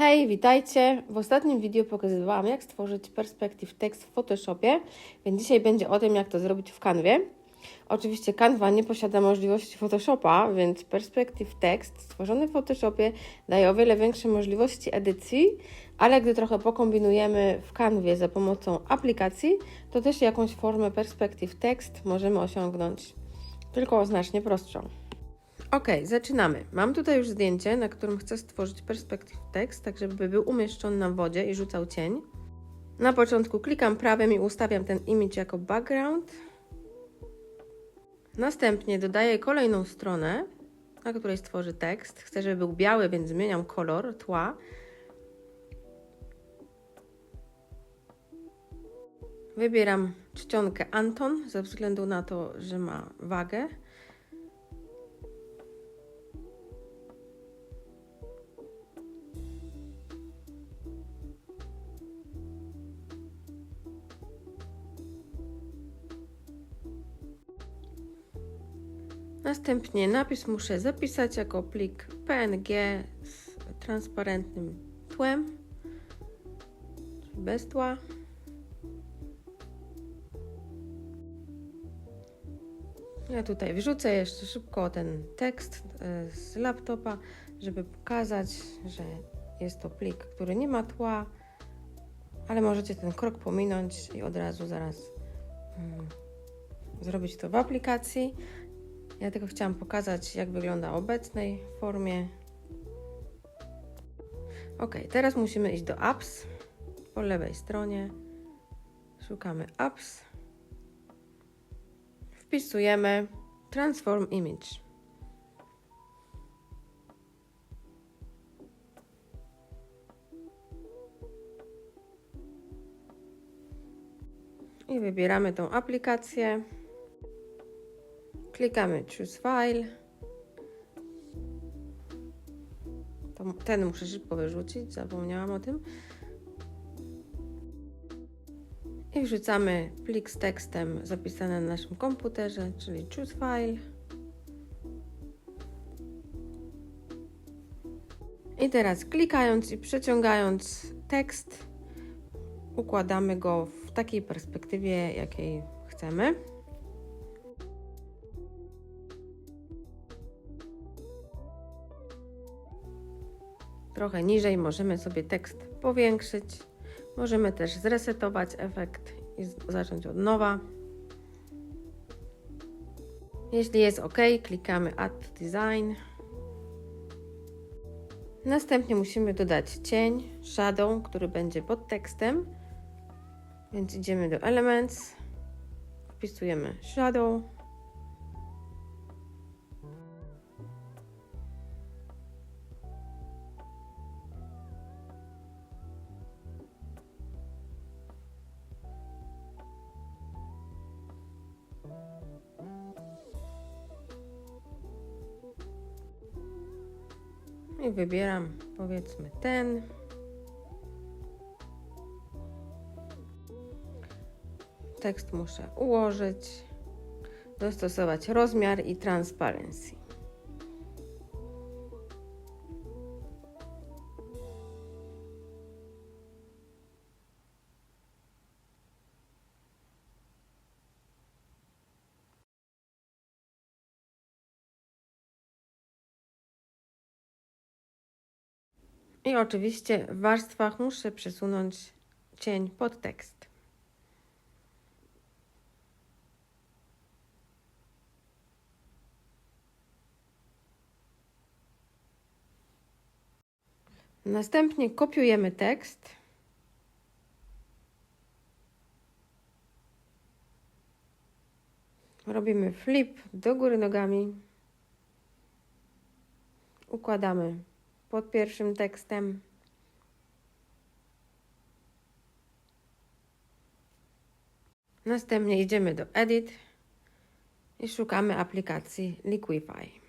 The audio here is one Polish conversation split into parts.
Hej, witajcie! W ostatnim wideo pokazywałam, jak stworzyć perspective text w Photoshopie, więc dzisiaj będzie o tym, jak to zrobić w Canwie. Oczywiście Canva nie posiada możliwości Photoshopa, więc perspective text stworzony w Photoshopie daje o wiele większe możliwości edycji, ale gdy trochę pokombinujemy w Canwie za pomocą aplikacji, to też jakąś formę perspective text możemy osiągnąć, tylko znacznie prostszą. Ok, zaczynamy. Mam tutaj już zdjęcie, na którym chcę stworzyć perspective text, tak żeby był umieszczony na wodzie i rzucał cień. Na początku klikam prawym i ustawiam ten image jako background. Następnie dodaję kolejną stronę, na której stworzę tekst. Chcę, żeby był biały, więc zmieniam kolor tła. Wybieram czcionkę Anton ze względu na to, że ma wagę. Następnie napis muszę zapisać jako plik PNG z transparentnym tłem, bez tła. Ja tutaj wrzucę jeszcze szybko ten tekst e, z laptopa, żeby pokazać, że jest to plik, który nie ma tła, ale możecie ten krok pominąć i od razu zaraz mm, zrobić to w aplikacji. Ja tylko chciałam pokazać, jak wygląda obecnej formie. Ok, teraz musimy iść do Apps po lewej stronie. Szukamy Apps. Wpisujemy Transform Image. I wybieramy tą aplikację. Klikamy Choose File. Ten muszę szybko wyrzucić, zapomniałam o tym. I wrzucamy plik z tekstem zapisany na naszym komputerze, czyli Choose File. I teraz klikając i przeciągając tekst, układamy go w takiej perspektywie, jakiej chcemy. Trochę niżej możemy sobie tekst powiększyć. Możemy też zresetować efekt i zacząć od nowa. Jeśli jest OK, klikamy Add Design. Następnie musimy dodać cień, shadow, który będzie pod tekstem. Więc idziemy do Elements, wpisujemy shadow. I wybieram powiedzmy ten. Tekst muszę ułożyć, dostosować rozmiar i transparency. I oczywiście w warstwach muszę przesunąć cień pod tekst. Następnie kopiujemy tekst. Robimy flip do góry nogami. Układamy pod pierwszym tekstem. Następnie idziemy do Edit i szukamy aplikacji Liquify.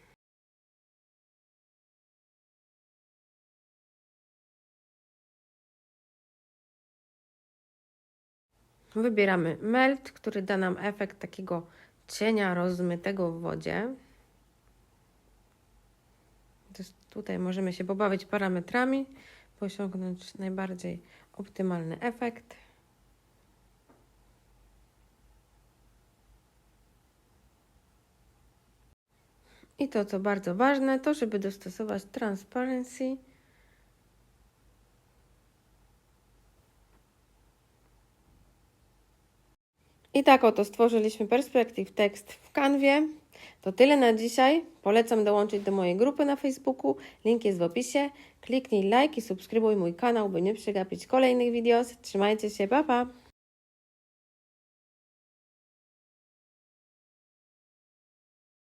Wybieramy Melt, który da nam efekt takiego cienia rozmytego w wodzie. Tutaj możemy się pobawić parametrami, by osiągnąć najbardziej optymalny efekt. I to, co bardzo ważne, to żeby dostosować transparency. I tak oto stworzyliśmy perspektyw tekst w kanwie. To tyle na dzisiaj. Polecam dołączyć do mojej grupy na Facebooku. Link jest w opisie. Kliknij like i subskrybuj mój kanał, by nie przegapić kolejnych videos. Trzymajcie się, pa pa!